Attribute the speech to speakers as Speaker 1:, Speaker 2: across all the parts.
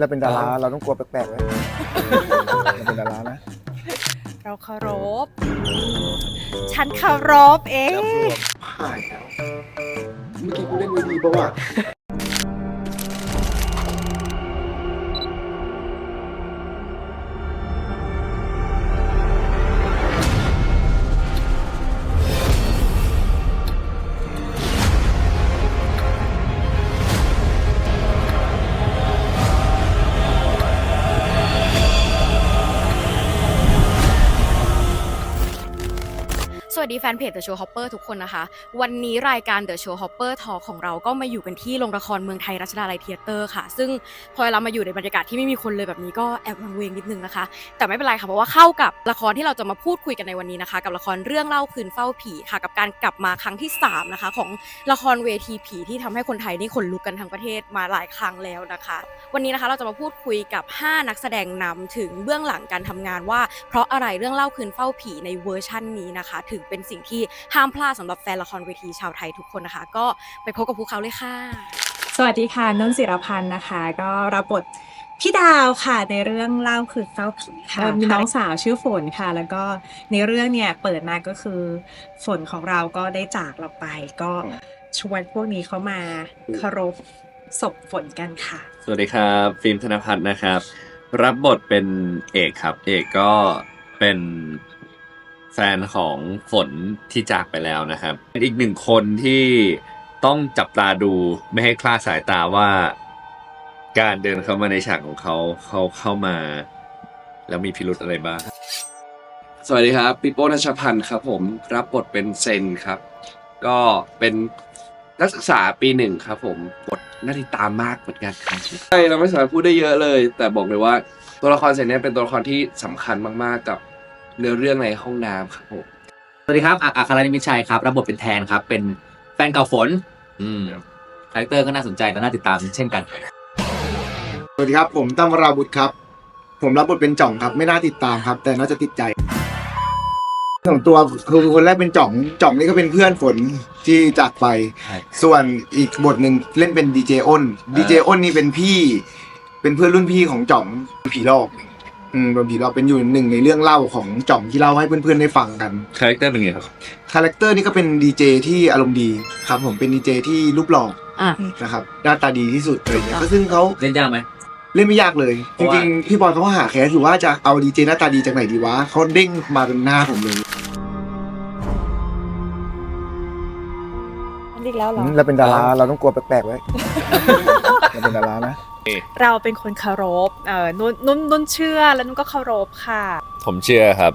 Speaker 1: เราเป็นดาราเราต้องกลัวแปลกๆไว้เราเป็นดารานะ
Speaker 2: เราเคารพ ฉันเคารพเอง
Speaker 1: ผ่านแล้วเมื่อกี้กูเล่นไม่ดีปะวะ
Speaker 2: ดีแฟนเพจ The Show Hopper ทุกคนนะคะ วันนี้รายการ The Show Hopper Talk ของเราก็มาอยู่กันที่โรงละครเมืองไทยรัชดาลัยเทียเตอร์ค่ะ ซึ่งพอเรามาอยู่ในบรรยากาศที่ไม่มีคนเลยแบบนี้ก็แอบวังเวงนิดนึงนะคะ แต่ไม่เป็นไรค่ะเพราะว่าเข้ากับละครที่เราจะมาพูดคุยกันในวันนี้นะคะ กับละครเรื่องเล่าคืนเฝ้าผีค่ะ กับการกลับมาครั้งที่สามนะคะของละครเวทีผีที่ทำให้คนไทยนี่ขนลุกกันทั้งประเทศมาหลายครั้งแล้วนะคะ วันนี้นะคะเราจะมาพูดคุยกับ 5 นักแสดงนำถึงเบื้องหลังการทำงานว่า เพราะอะไรเรื่องเล่าคืนเฝ้าผีในเวอร์ชั่นนี้นะคะ ถึงเป็นสิ่งที่ห้ามพลาดสำหรับแฟนละครเวทีชาวไทยทุกคนนะคะ ก็ไปพบกับพวกเขาเลยค่ะ
Speaker 3: สวัสดีค่ะนุ่นศิรพันธ์นะคะ ก็รับบทพี่ดาวค่ะในเรื่องเล่าคือเฝ้าผีค่ะมีน้องสาวชื่อฝนค่ะ แล้วก็ในเรื่องเนี่ยเปิดมาก็คือฝนของเราก็ได้จากเราไป ก็ชวนพวกนี้เขามาเคารพศพฝนกันค่ะ
Speaker 4: สวัสดีครับฟิล์มธนพัฒน์นะครับ รับบทเป็นเอกครับ เอกก็เป็น แฟนของฝนที่จากไปแล้วนะครับเป็นอีกหนึ่งคนที่ต้องจับตาดูไม่ให้คลาดสายตาว่า การเดินเข้ามาในฉากของเขาเขาเข้ามา แล้วมีพิรุธอะไรบ้าง
Speaker 5: สวัสดีครับปิโป้นัชพันธ์ครับผมรับบทเป็นเซนครับ ก็เป็นนักศึกษาปีหนึ่งครับผมบทน่าติดตามมากเหมือนกันครับใช่เราไม่สามารถพูดได้เยอะเลย แต่บอกเลยว่าตัวละครเซนเนี่ยเป็นตัวละครที่สำคัญมากๆกับ เนื้อเรื่องในห้องน้ำครับผม
Speaker 6: สวัสดีครับอักอัครนิมิตชัยครับ รับบทเป็นแทนครับ เป็นแฟนเก่าฝน อืมคาแรคเตอร์ก็น่าสนใจและน่าติดตามเช่นกัน
Speaker 1: สวัสดีครับ ผมตั้มวราบุตรครับ ผมรับบทเป็นจ่องครับ ไม่น่าติดตามครับ แต่น่าจะติดใจของตัวคือคนแรกเป็นจ่องจ่องนี่ก็เป็นเพื่อนฝนที่จากไป
Speaker 6: ใช่
Speaker 1: ส่วนอีกบทหนึ่งเล่นเป็นดีเจอ้นดีเจอ้นนี่เป็นพี่ เป็นเพื่อนรุ่นพี่ของจ่องผีหลอก อืมโดนผีหลอกเป็นอยู่หนึ่งในเรื่องเล่าของจ่องที่เล่าให้เพื่อนๆได้ฟังกัน
Speaker 4: คาแรคเตอร์เป็นไงครับ
Speaker 1: คาแรคเตอร์นี่ก็เป็นดีเจที่อารมณ์ดีครับ ผมเป็นดีเจที่รูปหล่อ
Speaker 2: อะ
Speaker 1: นะครับหน้าตาดีที่สุดอะไรเงี้ยก็ซึ่งเขา
Speaker 6: เล่นยากไหม
Speaker 1: เล่นไม่ยากเลย
Speaker 6: เพ
Speaker 1: จ
Speaker 6: ราะว่า
Speaker 1: ริงๆ พี่บอลเขาก็หาแคสอยู่ว่าจะเอาดีเจหน้าตาดีจากไหนดีวะเขาเด้งมาเป็นหน้าผมเลย
Speaker 2: อีกแล้วเหรอ
Speaker 1: เราเป็นดาราเราต้องกลัวแปลกๆไว้ เราเป็นดารานะ
Speaker 7: เราเป็นคนเคารพเออนุ่นนุ่นนุ่นเชื่อแล้วนุ่นก็เคารพค่ะ
Speaker 8: ผมเชื่อครับ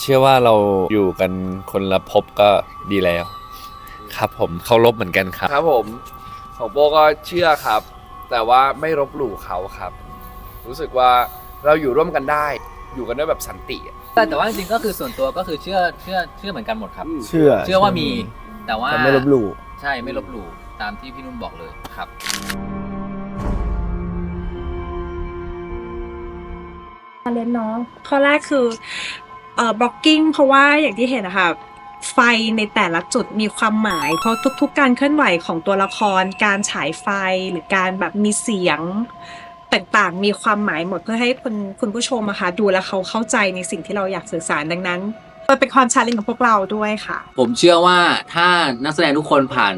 Speaker 8: เชื่อว่าเราอยู่กันคนละภพก็ดีแล้ว ครับผมเคารพเหมือนกันครับ
Speaker 5: ครับผมของโบก็เชื่อครับ แต่ว่าไม่รบหลู่เขาครับ รู้สึกว่าเราอยู่ร่วมกันได้ อยู่กันด้วยแบบสันติอะ
Speaker 6: แต่แต่ว่าจริงๆก็คือส่วนตัวก็คือเชื่อเชื่อเชื่อเหมือนกันหมดครับ
Speaker 1: เชื่อ
Speaker 6: เชื่อว่ามีแต่ว่า
Speaker 1: แต่ไม่ลบหลู่
Speaker 6: ใช่ไม่ลบหลู่ตามที่พี่นุ่นบอกเลยครับ
Speaker 3: เล่นเนาะข้อแรกคือเอ่อบล็อกกิ้งเพราะว่าอย่างที่เห็นนะคะไฟในแต่ละจุดมีความหมาย เพราะทุกๆ การเคลื่อนไหวของตัวละคร การฉายไฟหรือการแบบมีเสียงต่างๆ มีความหมายหมดเพื่อให้คุณคุณผู้ชมอะค่ะดูแล้วเขาเข้าใจในสิ่งที่เราอยากสื่อสารดังนั้นมันเป็นความชาเลนจ์ของพวกเราด้วยค่ะ
Speaker 6: ผมเชื่อว่าถ้านักแสดงทุกคนผ่าน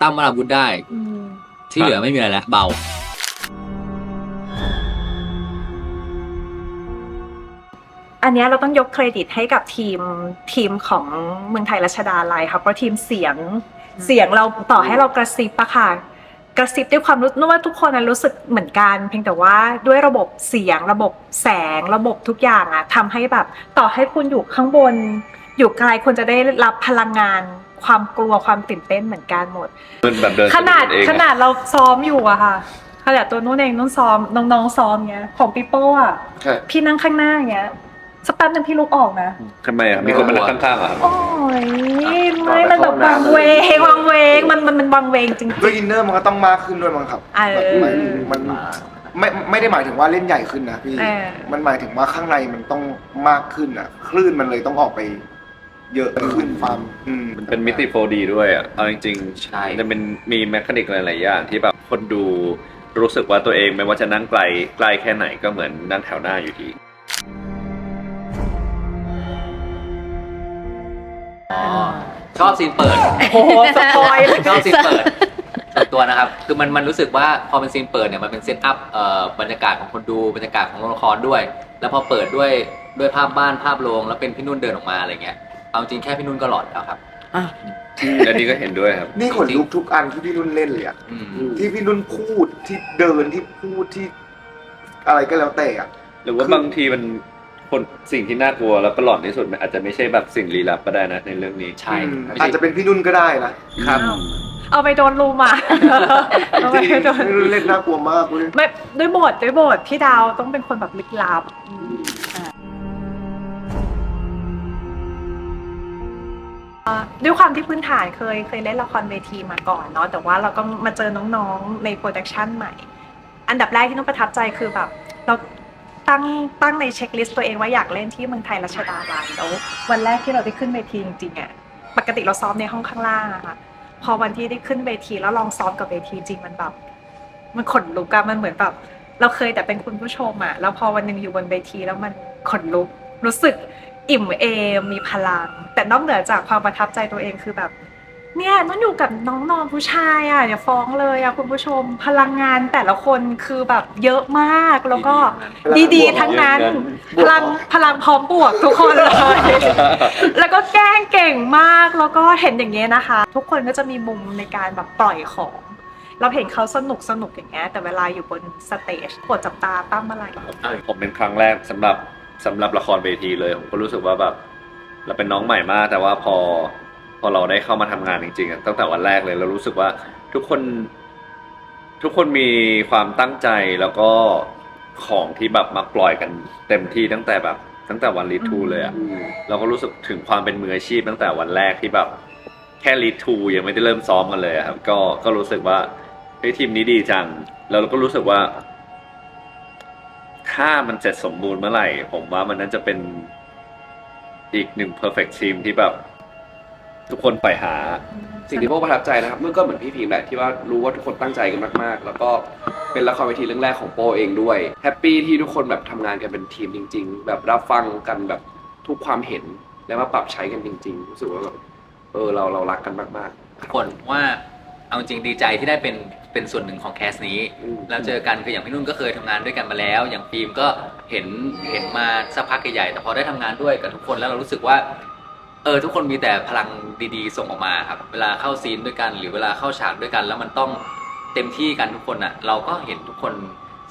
Speaker 6: ตั้มวราบุตได้
Speaker 3: อืม
Speaker 6: ที่เหลือไม่มีอะไรแล้วเบา
Speaker 3: อันเนี้ยเราต้องยกเครดิตให้กับทีมทีมของเมืองไทยรัชดาลัยค่ะเพราะทีมเสียงเสียงเราต่อให้เรากระซิบอะค่ะ กระซิบด้วยความรู้นึกว่าทุกคนนะรู้สึกเหมือนกัน เพียงแต่ว่าด้วยระบบเสียง ระบบแสง ระบบทุกอย่างอะทำให้แบบ ต่อให้คุณอยู่ข้างบน อยู่ไกลคุณจะได้รับพลังงานความกลัวความตื่นเต้นเหมือนกันหมด
Speaker 4: มันแบบเดิน
Speaker 3: ขนาด
Speaker 4: เอง
Speaker 3: ขนาดเราซ้อมอยู่อะค่ะขนาดตัวนู้นเองนู้นซ้อมน้องๆซ้อมเงี้ยของปีโป้อะ
Speaker 5: ครับ
Speaker 3: พี่นั่งข้างหน้าเงี้ย สักแป๊บนึงพี่ลุกออกนะ
Speaker 4: ทำไมอะ มีคนมานั่งข้างๆเหรอครับ
Speaker 3: โอ้ยไม่มันแบบวังเวงวังเวงมันมันมันวังเวงจริง
Speaker 1: ด้วยอินเนอร์มันก็ต้องมากขึ้นด้วยมั้งครับ
Speaker 3: เออ
Speaker 1: หมายถึงมันไม่ไม่ได้หมายถึงว่าเล่นใหญ่ขึ้นนะพี่
Speaker 3: เออ
Speaker 1: มันหมายถึงว่าข้างในมันต้องมากขึ้นอะ คลื่นมันเลยต้องออกไป เยอะขึ้นความอืม
Speaker 4: มันเป็นมิติ 4D ด้วยอะ เอาจริง
Speaker 6: ใช่
Speaker 4: ๆจะเป็นมีแมคานิกหลายๆอย่างที่แบบคนดูรู้สึกว่าตัวเองไม่ว่าจะนั่งไกลใกล้แค่ไหนก็เหมือนนั่งแถวหน้าอยู่ดี
Speaker 6: ชอบซีนเปิด
Speaker 3: โอ้โหสปอยเลย
Speaker 6: ชอบซีนเปิดส่วนตัวนะครับ คือมันมันรู้สึกว่าพอเป็นซีนเปิดเนี่ยมันเป็นเซตอัพเอ่อบรรยากาศของคนดูบรรยากาศของละครด้วย แล้วพอเปิดด้วยด้วยภาพบ้านภาพโรงแล้วเป็นพี่นุ่นเดินออกมาอะไรเงี้ยเอาจริงแค่พี่นุ่นก็หลอนแล้วครับ
Speaker 4: อันนี้ก็เห็นด้วยครับ
Speaker 1: นี่ขนลุกทุกอันที่พี่นุ่นเล่นเลยอะ
Speaker 6: อืม
Speaker 1: ที่พี่นุ่นพูดที่เดินที่พูดที่ อะไรก็แล้วแต่อะ
Speaker 4: หรือว่าบางทีมัน คนสิ่งที่น่ากลัวแล้วก็หลอนที่สุดมันอาจจะไม่ใช่แบบสิ่งลี้ลับก็ได้นะในเรื่องนี้
Speaker 6: ใช่
Speaker 1: อืม
Speaker 6: ไม่
Speaker 1: อาจ
Speaker 6: ใช่
Speaker 1: จะเป็นพี่นุ่นก็ได้นะ
Speaker 4: ครับ
Speaker 3: เอาไปโดนรูมาเอาไป
Speaker 1: จริง
Speaker 3: โดน
Speaker 1: พี่นุ่นเล่นน่ากลัวมากเลย
Speaker 3: ไม่ด้วยบทด้วยบทพี่ดาวต้องเป็นคนแบบลึกลับเอ่อด้วยความที่พื้นฐานเคยเคยเล่นละครเวทีมาก่อนเนาะแต่ว่าเราก็มาเจอน้องๆในโปรดักชันใหม่ อันดับแรกที่น้องประทับใจคือแบบ เรา ตั้งตั้งในเช็คลิสต์ตัวเองว่าอยากเล่นที่เมืองไทยรัชดาลัยแล้ววันแรกที่เราได้ขึ้นเวทีจริงๆอะปกติเราซ้อมในห้องข้างล่างอะค่ะพอวันที่ได้ขึ้นเวทีแล้วลองซ้อมกับเวทีจริงมันแบบ มันขนลุกอะมันเหมือนแบบเราเคยแต่เป็นคุณผู้ชมอะแล้วพอวันหนึ่งอยู่บนเวทีแล้วมันขนลุก รู้สึกอิ่มเอมมีพลัง แต่นอกเหนือจากความประทับใจตัวเองคือแบบ เนี่ยต้องอยู่กับน้องนอนผู้ชายอะอย่าฟ้องเลยอะคุณผู้ชมพลังงานแต่ละคนคือแบบเยอะมากแล้วก็ดี ๆ ทั้งนั้น พลังพลังพร้อมบวกทุกคนเลย แล้วก็แกล้งเก่งมากแล้วก็เห็นอย่างเงี้ยนะคะ ทุกคนก็จะมีมุมในการแบบปล่อยของ เราเห็นเขาสนุกสนุกอย่างเงี้ยแต่เวลาอยู่บนสเตจปวดจับตาตั้มอะไร
Speaker 4: ผมเป็นครั้งแรกสำหรับสำหรับละครเวทีเลยผมก็รู้สึกว่าแบบเราเป็นน้องใหม่มากแต่ว่าพอ พอเราได้เข้ามาทำงานจริงๆอะตั้งแต่วันแรกเลยเรารู้สึกว่าทุกคน ทุกคนมีความตั้งใจแล้วก็ของที่แบบมาปล่อยกันเต็มที่ตั้งแต่แบบ ตั้งแต่วันรีทูเลยอะเราก็รู้สึกถึงความเป็นมืออาชีพตั้งแต่วันแรกที่แบบ แค่รีทูยังไม่ได้เริ่มซ้อมกันเลยอะครับ ก็ก็รู้สึกว่าเฮ้ยทีมนี้ดีจัง แล้วเราก็รู้สึกว่า ถ้ามันเสร็จสมบูรณ์เมื่อไหร่ ผมว่ามันน่าจะเป็นอีกหนึ่ง perfect team ที่แบบ ทุกคนไปหา
Speaker 5: สิ่งที่พวกประทับใจนะครับมันก็เหมือนพี่พีมแหละที่ว่ารู้ว่าทุกคนตั้งใจกันมากๆ แล้วก็เป็นละครเวทีเรื่องแรกของโปเองด้วยแฮปปี้ที่ทุกคนแบบทำงานกันเป็นทีมจริง ๆ แบบรับฟังกันแบบทุกความเห็นแล้วมาปรับใช้กันจริงๆรู้สึกว่าแบบเออเราเรารักกันมากๆ
Speaker 6: ทุกคนว่าเอาจริงดีใจที่ได้เป็นเป็นส่วนหนึ่งของแคสนี้
Speaker 5: อืม
Speaker 6: แล้วเจอกันคืออย่างพี่นุ่นก็เคยทำงานด้วยกันมาแล้ว อย่างฟิล์มก็เห็นเห็นมาสักพักใหญ่ๆแต่พอได้ทำงานด้วยกับทุกคนแล้วเรารู้สึกว่า เออทุกคนมีแต่พลังดีๆ ส่งออกมาครับ เวลาเข้าซีนด้วยกัน หรือเวลาเข้าฉากด้วยกัน แล้วมันต้องเต็มที่กันทุกคนอะ เราก็เห็นทุกคน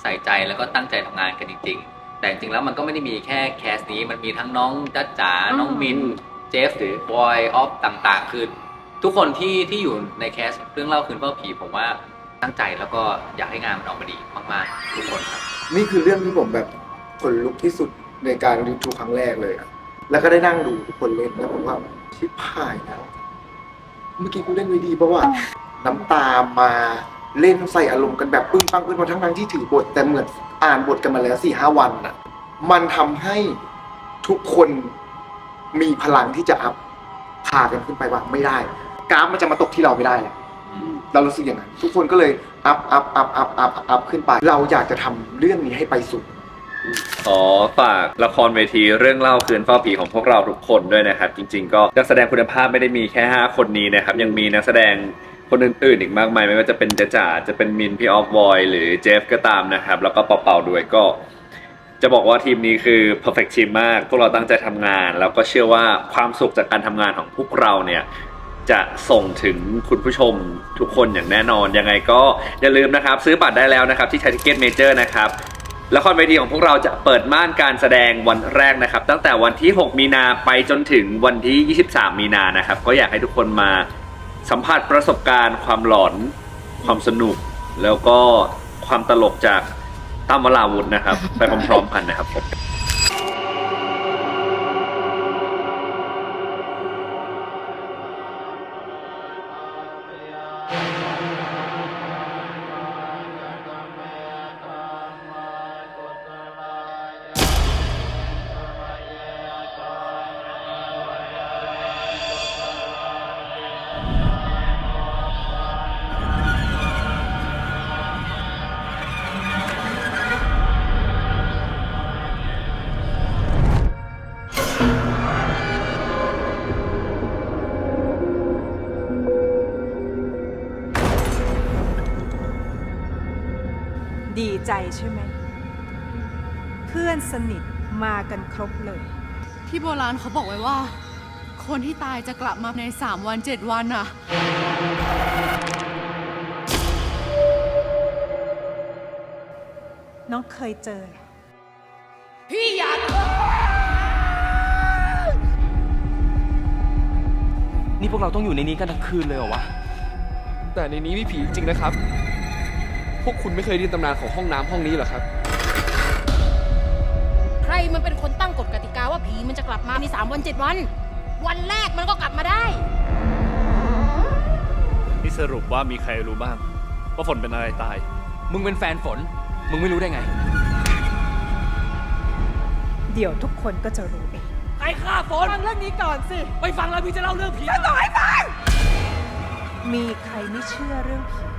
Speaker 6: ใส่ใจแล้วก็ตั้งใจทำงานกันจริง ๆ แต่จริงๆแล้วมันก็ไม่ได้มีแค่แคสนี้มันมีทั้งน้องจัดจ๋าน้องมินเจฟบอยออฟต่างๆ คือทุกคนที่ที่อยู่ในแคสเรื่องเล่าคืนเฝ้าผีผมว่าตั้งใจแล้วก็อยากให้งานมันออกมาดีมากๆทุกคนครับ
Speaker 1: นี่คือเรื่องที่ผมแบบขนลุกที่สุดในการรีทูครั้งแรกเลยอะ แล้วก็ได้นั่งดูทุกคนเล่นแล้วผมว่าชิบหายแล้ว เมื่อกี้กูเล่นไว้ดีเพราะว่า น้ำตามาเล่นใส่อารมณ์กันแบบปึ้งปังปึ้งปังทั้งนั้นที่ถือบท แต่เหมือนอ่านบทกันมาแล้วสี่ห้าวันน่ะ มันทำให้ทุกคนมีพลังที่จะอัพพากันขึ้นไปว่าไม่ได้กราฟมันจะมาตกที่เราไม่ได้แหละเรารู้สึกอย่างนั้นทุกคนก็เลยอัพอัพอัพอัพอัพอัพขึ้นไป เราอยากจะทำเรื่องนี้ให้ไปสุด
Speaker 4: ขอฝากละครเวทีเรื่องเล่าคืนเฝ้าผีของพวกเราทุกคนด้วยนะครับ จริง ๆ ก็นักแสดงคุณภาพไม่ได้มีแค่ 5 คนนี้นะครับ ยังมีนักแสดงคนอื่นๆอีกมากมายไม่ว่าจะเป็นจ๊ะจ๋าจะเป็นมินพี่ออฟบอยหรือเจฟก็ตามนะครับ แล้วก็เป่าๆด้วยก็ จะบอกว่าทีมนี้คือ perfect team มาก พวกเราตั้งใจทำงาน แล้วก็เชื่อว่าความสุขจากการทำงานของพวกเราเนี่ยจะส่งถึงคุณผู้ชมทุกคนอย่างแน่นอน ยังไงก็อย่าลืมนะครับ ซื้อบัตรได้แล้วนะครับ ที่ไทยทิเก็ตเมเจอร์นะครับ ละครเวทีของพวกเราจะเปิดม่านการแสดงวันแรกนะครับ ตั้งแต่วันที่ 6 มีนาไปจนถึงวันที่ 23 มีนานะครับ ก็อยากให้ทุกคนมาสัมผัสประสบการณ์ ความหลอน ความสนุก แล้วก็ความตลกจากตั้มวราวุธนะครับ ไปพร้อมๆกันนะครับผม
Speaker 9: ใจใช่ไหม เพื่อนสนิทมากันครบเลย
Speaker 10: ที่โบราณเขาบอกไว้ว่า คนที่ตายจะกลับมาใน 3 วัน 7 วันน่ะ
Speaker 9: น้องเคยเจอ
Speaker 10: พี่อยาก
Speaker 11: นี่พวกเราต้องอยู่ในนี้กันทั้งคืนเลยเหรอวะ
Speaker 5: แต่ในนี้มีผีจริงๆนะครับ พวกคุณไม่เคยได้ยินตำนานของห้องน้ำห้องนี้เหรอครับ
Speaker 10: ใครมันเป็นคนตั้งกฎกติกาว่าผีมันจะกลับมาใน3วัน 7 วัน วันแรกมันก็กลับมาได้
Speaker 11: นี่สรุปว่ามีใครรู้บ้าง ว่าฝนเป็นอะไรตาย มึงเป็นแฟนฝน มึงไม่รู้ได้ไง
Speaker 9: เดี๋ยวทุกคนก็จะรู้เอง
Speaker 11: ใครฆ่าฝน
Speaker 9: ฟังเรื่องนี้ก่อนสิ
Speaker 11: ไปฟังแล้วพี่จะเล่าเรื่องผี
Speaker 9: ฉันบอกให้ฟัง มีใครไม่เชื่อเรื่องผี